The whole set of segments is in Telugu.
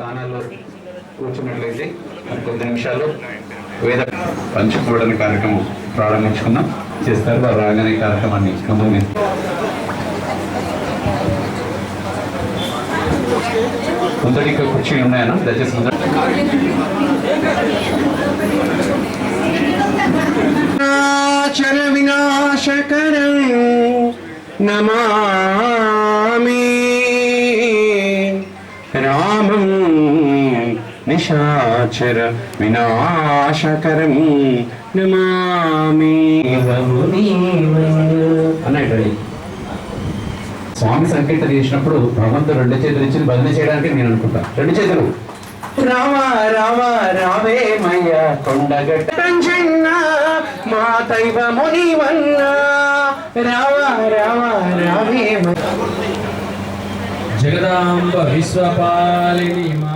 స్థానాల్లో కూర్చున్నట్లయితే కొద్ది నిమిషాలు వేద పంచకూడని కార్యక్రమం ప్రారంభించుకున్నాం చేస్తారు వారు రాగానే కార్యక్రమాన్ని గమని ముందడి ఇంకా కుర్చీలు ఉన్నాయన్నా దయచేసి ముందర చర వినాశకరం నమా నిశాచర వినాశకరం నమామి. స్వామి సంకీర్తన చేసినప్పుడు భగవంతుడు రెండు చేతులు ఇచ్చి భజన చేయడానికి నేను అనుకుంటా. రెండు చేతులు. రామ రామ రావేమయ్య కొండగట్ట. రంజన్న మా దైవ మునివన్న రామ రామ రావేమయ్య జగదాంబ విశ్వపాలిని మా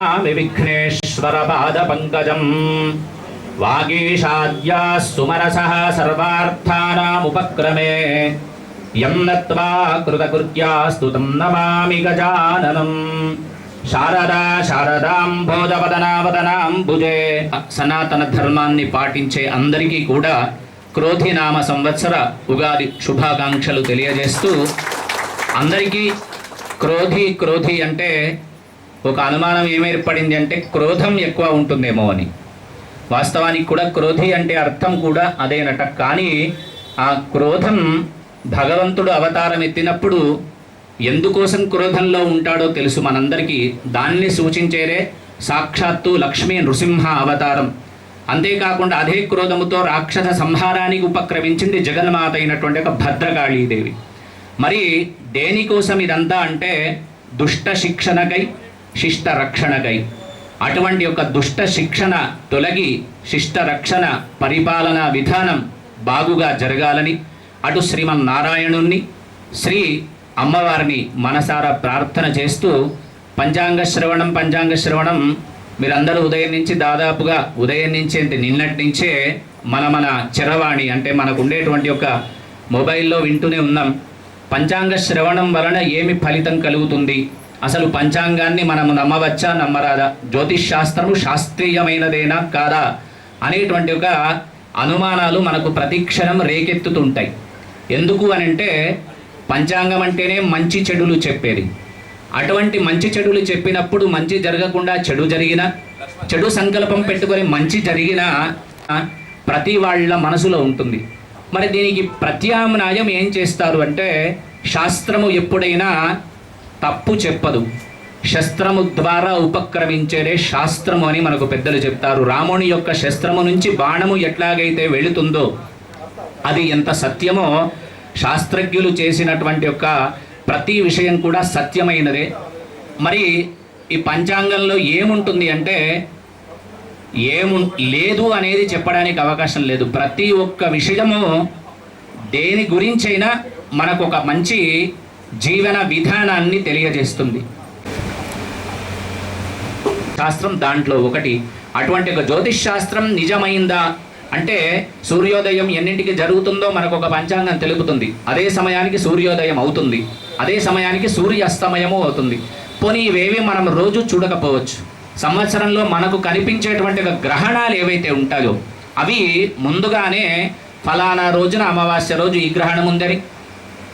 విఘ్నేశ్వర పాద పంకజం వాగీషాద్యా సుమరస సర్వార్థానాముపక్రమే యం నత్వా కృతకృత్యాస్తు తం నమామి గజాననం శారదా శారదాంబోధవదనావదనాంబుజే సనాతన ధర్మాన్ని పాటించే అందరికీ కూడా క్రోధినామ సంవత్సర ఉగాది శుభాకాంక్షలు తెలియజేస్తూ అందరికీ క్రోధి క్రోధి అంటే ఒక అనుమానం ఏమేర్పడింది అంటే క్రోధం ఎక్కువ ఉంటుందేమో అని. వాస్తవానికి కూడా క్రోధి అంటే అర్థం కూడా అదేనట. కానీ ఆ క్రోధం భగవంతుడు అవతారం ఎత్తినప్పుడు ఎందుకోసం క్రోధంలో ఉంటాడో తెలుసు మనందరికీ. దాన్ని సూచించేరే సాక్షాత్తు లక్ష్మీ నృసింహ అవతారం. అంతేకాకుండా అదే క్రోధముతో రాక్షస సంహారానికి ఉపక్రమించింది జగన్మాత అయినటువంటి ఒక భద్రకాళీదేవి. మరి దేనికోసం ఇదంతా అంటే దుష్ట శిక్షణకై శిష్ట రక్షణకై అటువంటి ఒక దుష్ట శిక్షణ తొలగి శిష్ట రక్షణ పరిపాలనా విధానం బాగుగా జరగాలని అటు శ్రీమన్నారాయణుణ్ణి శ్రీ అమ్మవారిని మనసారా ప్రార్థన చేస్తూ పంచాంగ శ్రవణం పంచాంగ శ్రవణం మీరందరూ ఉదయం నుంచి దాదాపుగా ఉదయం నుంచి అంటే నిన్నటి నుంచే మన మన చిరవాణి అంటే మనకు ఉండేటువంటి ఒక మొబైల్లో వింటూనే ఉన్నాం. పంచాంగ శ్రవణం వలన ఏమి ఫలితం కలుగుతుంది? అసలు పంచాంగాన్ని మనము నమ్మవచ్చా నమ్మరాదా? జ్యోతిష్ శాస్త్రము శాస్త్రీయమైనదేనా కాదా? అనేటువంటి ఒక అనుమానాలు మనకు ప్రతిక్షణం రేకెత్తుతుంటాయి. ఎందుకు అని అంటే పంచాంగం అంటేనే మంచి చెడులు చెప్పేది. అటువంటి మంచి చెడులు చెప్పినప్పుడు మంచి జరగకుండా చెడు జరిగిన చెడు సంకల్పం పెట్టుకొని మంచి జరిగిన ప్రతి వాళ్ళ మనసులో ఉంటుంది. మరి దీనికి ప్రత్యామ్నాయం ఏం చేస్తారు అంటే శాస్త్రము ఎప్పుడైనా తప్పు చెప్పదు. శస్త్రము ద్వారా ఉపక్రమించేదే శాస్త్రము అని మనకు పెద్దలు చెప్తారు. రాముని యొక్క శస్త్రము నుంచి బాణము ఎట్లాగైతే వెళుతుందో అది ఎంత సత్యమో శాస్త్రజ్ఞులు చేసినటువంటి యొక్క ప్రతి విషయం కూడా సత్యమైనదే. మరి ఈ పంచాంగంలో ఏముంటుంది అంటే ఏము లేదు అనేది చెప్పడానికి అవకాశం లేదు. ప్రతి ఒక్క విషయము దేని గురించైనా మనకు ఒక మంచి జీవన విధానాన్ని తెలియజేస్తుంది. శాస్త్రం దాంట్లో ఒకటి అటువంటి ఒక జ్యోతిష్ శాస్త్రం నిజమైందా? అంటే సూర్యోదయం ఎన్నింటికి జరుగుతుందో మనకు ఒక పంచాంగం తెలుపుతుంది. అదే సమయానికి సూర్యోదయం అవుతుంది. అదే సమయానికి సూర్య అస్తమయము అవుతుంది. పోనీ ఇవేవి మనం రోజు చూడకపోవచ్చు. సంవత్సరంలో మనకు కనిపించేటువంటి ఒక గ్రహణాలు ఏవైతే ఉంటాయో అవి ముందుగానే ఫలానా రోజున అమావాస్య రోజు ఈ గ్రహణం ఉందని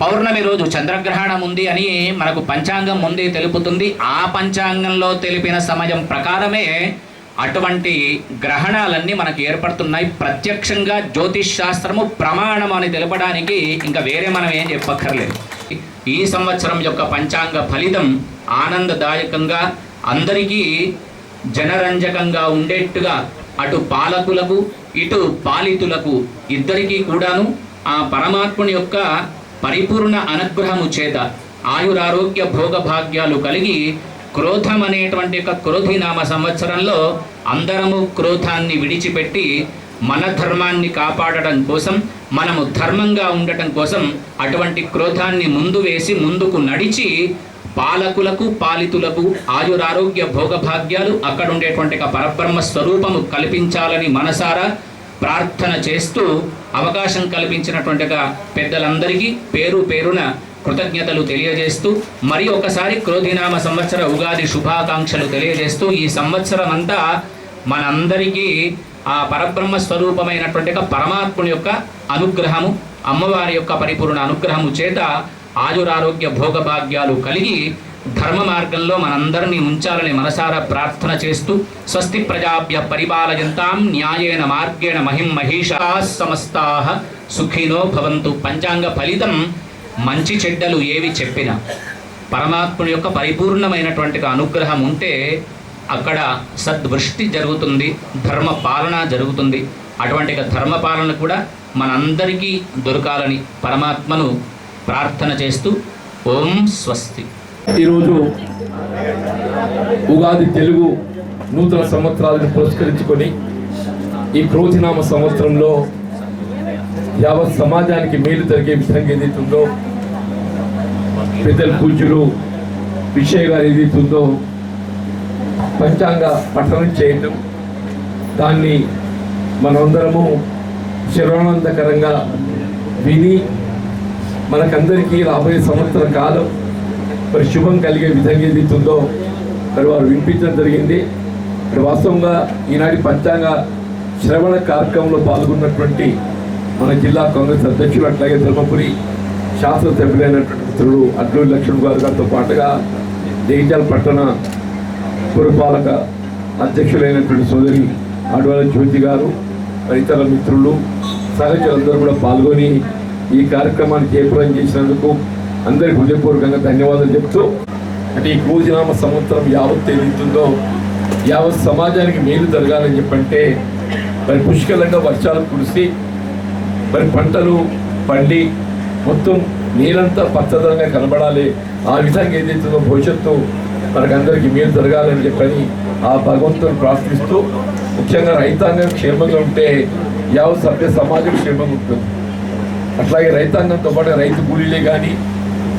పౌర్ణమి రోజు చంద్రగ్రహణం ఉంది అని మనకు పంచాంగం ముందే తెలుపుతుంది. ఆ పంచాంగంలో తెలిపిన సమయం ప్రకారమే అటువంటి గ్రహణాలన్నీ మనకు ఏర్పడుతున్నాయి. ప్రత్యక్షంగా జ్యోతిష్ శాస్త్రము ప్రమాణం అని తెలపడానికి ఇంకా వేరే మనం ఏం చెప్పక్కర్లేదు. ఈ సంవత్సరం యొక్క పంచాంగ ఫలితం ఆనందదాయకంగా అందరికీ జనరంజకంగా ఉండేట్టుగా అటు పాలకులకు ఇటు పాలితులకు ఇద్దరికీ కూడాను ఆ పరమాత్ముని యొక్క పరిపూర్ణ అనుగ్రహము చేత ఆయురారోగ్య భోగభాగ్యాలు కలిగి క్రోధం అనేటువంటి ఒక క్రోధినామ సంవత్సరంలో అందరము క్రోధాన్ని విడిచిపెట్టి మన ధర్మాన్ని కాపాడడం కోసం మనము ధర్మంగా ఉండటం కోసం అటువంటి క్రోధాన్ని ముందు వేసి ముందుకు నడిచి పాలకులకు పాలితులకు ఆయురారోగ్య భోగభాగ్యాలు అక్కడ ఉండేటువంటి ఒక పరబ్రహ్మ స్వరూపము కల్పించాలని మనసారా ప్రార్థన చేస్తూ అవకాశం కల్పించినటువంటిగా పెద్దలందరికీ పేరు పేరున కృతజ్ఞతలు తెలియజేస్తూ మరి ఒకసారి క్రోధినామ సంవత్సర ఉగాది శుభాకాంక్షలు తెలియజేస్తూ ఈ సంవత్సరం అంతా మనందరికీ ఆ పరబ్రహ్మ స్వరూపమైనటువంటి పరమాత్ముని యొక్క అనుగ్రహము అమ్మవారి యొక్క పరిపూర్ణ అనుగ్రహము చేత ఆయురారోగ్య భోగభాగ్యాలు కలిగి ధర్మ మార్గంలో మనందరినీ ఉంచాలని మనసారా ప్రార్థన చేస్తూ స్వస్తి ప్రజాభ్య పరిపాలయంతాం న్యాయేన మార్గేణ మహిం మహిషా సమస్తా. సుఖినో భవంతు. పంచాంగ ఫలితం మంచి చెడ్డలు ఏవి చెప్పినా. పరమాత్ముని యొక్క పరిపూర్ణమైనటువంటి అనుగ్రహం ఉంటే అక్కడ సద్వృష్టి జరుగుతుంది ధర్మ పాలన జరుగుతుంది. అటువంటి ధర్మ పాలన కూడా మనందరికీ దొరకాలని పరమాత్మను ప్రార్థన చేస్తూ ఓం స్వస్తి. ఈరోజు ఉగాది తెలుగు నూతన సంవత్సరాలను పురస్కరించుకొని ఈ క్రోధినామ సంవత్సరంలో యావత్ సమాజానికి మేలు జరిగే విధంగా ఏదైతుందో పెద్దల పూజ్యులు విషయ గారు ఏదైతుందో పంచాంగ పఠనం చేయటం దాన్ని మనమందరము శరణానందకరంగా విని మనకందరికీ రాబోయే సంవత్సర కాలం మరి శుభం కలిగే విధంగా ఏదైతుందో మరి వారు వినిపించడం జరిగింది. మరి వాస్తవంగా ఈనాటి పంచాంగ శ్రవణ కార్యక్రమంలో పాల్గొన్నటువంటి మన జిల్లా కాంగ్రెస్ అధ్యక్షులు అట్లాగే ధర్మపురి శాసనసభ్యులైనటువంటి మిత్రుడు అడ్లూరి లక్ష్మణ్ గారు గారితో పాటుగా జగిత్యాల పట్టణ పురపాలక అధ్యక్షులైనటువంటి సోదరి అడవాల జ్యోతి గారు మరి ఇతర మిత్రులు సహచరులందరూ కూడా పాల్గొని ఈ కార్యక్రమాన్ని జయప్రదం చేసినందుకు అందరికి హృదయపూర్వకంగా ధన్యవాదాలు చెప్తూ అంటే ఈ కూజినామ సంవత్సరం యావత్ ఏదైతుందో యావత్ సమాజానికి మేలు జరగాలని చెప్పంటే మరి పుష్కలంగా వర్షాలు కురిసి మరి పంటలు పండి మొత్తం నీరంతా పచ్చదనంగా కనబడాలి. ఆ విధంగా ఏదైతుందో భవిష్యత్తు మనకందరికీ మేలు జరగాలని చెప్పని ఆ భగవంతుని ప్రార్థిస్తూ ముఖ్యంగా రైతాంగం క్షేమంగా ఉంటే యావత్ సభ్య సమాజం క్షేమంగా ఉంటుంది. అట్లాగే రైతాంగంతో పాటు రైతు కూలీలే కానీ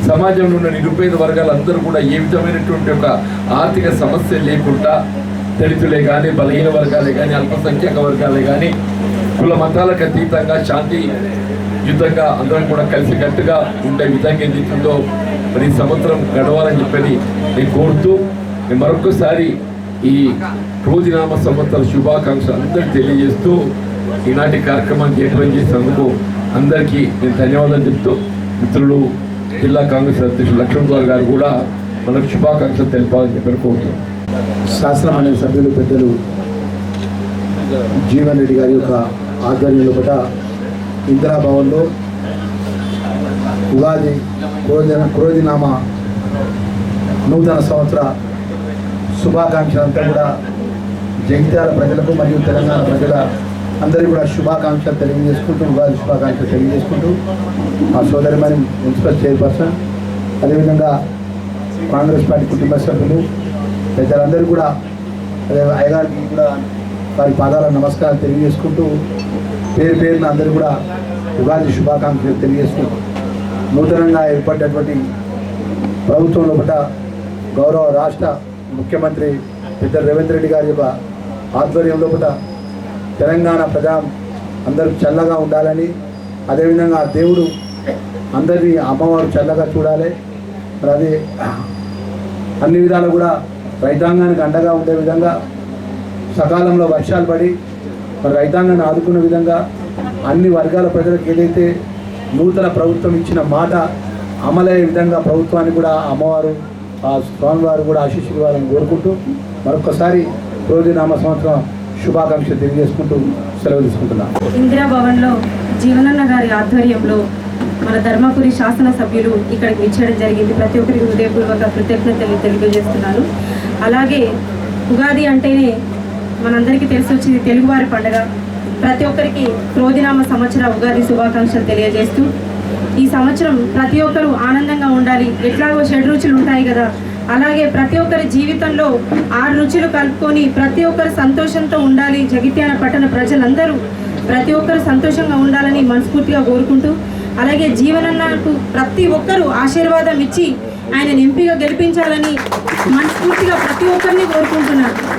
సమాజంలో ఉన్న నిరుపేద వర్గాలందరూ కూడా ఏ విధమైనటువంటి ఒక ఆర్థిక సమస్య లేకుండా దళితులే కానీ బలహీన వర్గాలే కానీ అల్పసంఖ్యాక వర్గాలే కానీ కుల మతాలకు అతీతంగా శాంతి యుద్ధంగా అందరం కూడా కలిసికట్టుగా ఉండే విధంగా ఏదైతుందో మరి ఈ సంవత్సరం గడవాలని చెప్పని నేను కోరుతూ నేను మరొకసారి ఈ రోజునామ సంవత్సర శుభాకాంక్షలు అందరికీ తెలియజేస్తూ ఈనాటి కార్యక్రమాన్ని ఏర్పాటు చేసినందుకు అందరికీ నేను ధన్యవాదాలు చెప్తూ మిత్రులు జిల్లా కాంగ్రెస్ అధ్యక్షులు లక్ష్మణ్ గౌడ్ గారు కూడా మనకు శుభాకాంక్షలు తెలపాలని చెప్పి కోరుతున్నాం. శాసనమండలి సభ్యులు పెద్దలు జీవన్ రెడ్డి గారి యొక్క ఆధ్వర్యంలో కూడా ఇందిరా భవన్లో ఉగాది క్రోజన క్రోధినామా నూతన సంవత్సర శుభాకాంక్షలంతా కూడా జగిత్యాల ప్రజలకు మరియు తెలంగాణ ప్రజల అందరికీ కూడా శుభాకాంక్షలు తెలియజేసుకుంటూ ఉగాది శుభాకాంక్షలు తెలియజేసుకుంటూ మా సోదరిమణి మున్సిపల్ చైర్పర్సన్ అదేవిధంగా కాంగ్రెస్ పార్టీ కుటుంబ సభ్యులు ప్రజలందరూ కూడా అదే అయ్యగారికి కూడా వారి పాదాల నమస్కారం తెలియజేసుకుంటూ పేరు పేరున అందరూ కూడా ఉగాది శుభాకాంక్షలు తెలియజేసుకుంటూ నూతనంగా ఏర్పడినటువంటి ప్రభుత్వం లోపల గౌరవ రాష్ట్ర ముఖ్యమంత్రి పెద్ద రేవంత్ రెడ్డి గారి యొక్క ఆధ్వర్యం లోపల తెలంగాణ ప్రజా అందరూ చల్లగా ఉండాలని అదేవిధంగా ఆ దేవుడు అందరినీ అమ్మవారు చల్లగా చూడాలి. మరి అది అన్ని విధాలు కూడా రైతాంగానికి అండగా ఉండే విధంగా సకాలంలో వర్షాలు పడి మరి రైతాంగాన్ని ఆదుకున్న విధంగా అన్ని వర్గాల ప్రజలకు ఏదైతే నూతన ప్రభుత్వం ఇచ్చిన మాట అమలయ్యే విధంగా ప్రభుత్వాన్ని కూడా అమ్మవారు ఆ స్వామివారు కూడా ఆశీస్సులు ఇవ్వాలని కోరుకుంటూ మరొకసారి రోజు నామ సంవత్సరం శుభాకాంక్షలు తెలియజేసుకుంటూ సెలవు తీసుకుంటున్నాను ఇందిరా భవన్లో జీవనన్న గారి ఆధ్వర్యంలో మన ధర్మపురి శాసనసభ్యులు ఇక్కడికి ఇచ్చేయడం జరిగింది. ప్రతి ఒక్కరికి హృదయపూర్వక కృతజ్ఞతలు తెలియజేస్తున్నాను. అలాగే ఉగాది అంటేనే మనందరికీ తెలిసి వచ్చింది తెలుగువారి పండుగ. ప్రతి ఒక్కరికి క్రోధినామ సంవత్సర ఉగాది శుభాకాంక్షలు తెలియజేస్తూ ఈ సంవత్సరం ప్రతి ఒక్కరూ ఆనందంగా ఉండాలి. ఎట్లాగో షడ్ రుచులు ఉంటాయి కదా. అలాగే ప్రతి ఒక్కరి జీవితంలో ఆరు రుచులు కలుపుకొని ప్రతి ఒక్కరు సంతోషంతో ఉండాలి. జగిత్యాల పట్టణ ప్రజలందరూ ప్రతి ఒక్కరు సంతోషంగా ఉండాలని మనస్ఫూర్తిగా కోరుకుంటూ అలాగే జీవనన్నకు ప్రతి ఒక్కరూ ఆశీర్వాదం ఇచ్చి ఆయన ఎంపీగా గెలిపించాలని మనస్ఫూర్తిగా ప్రతి ఒక్కరిని కోరుకుంటున్నాను.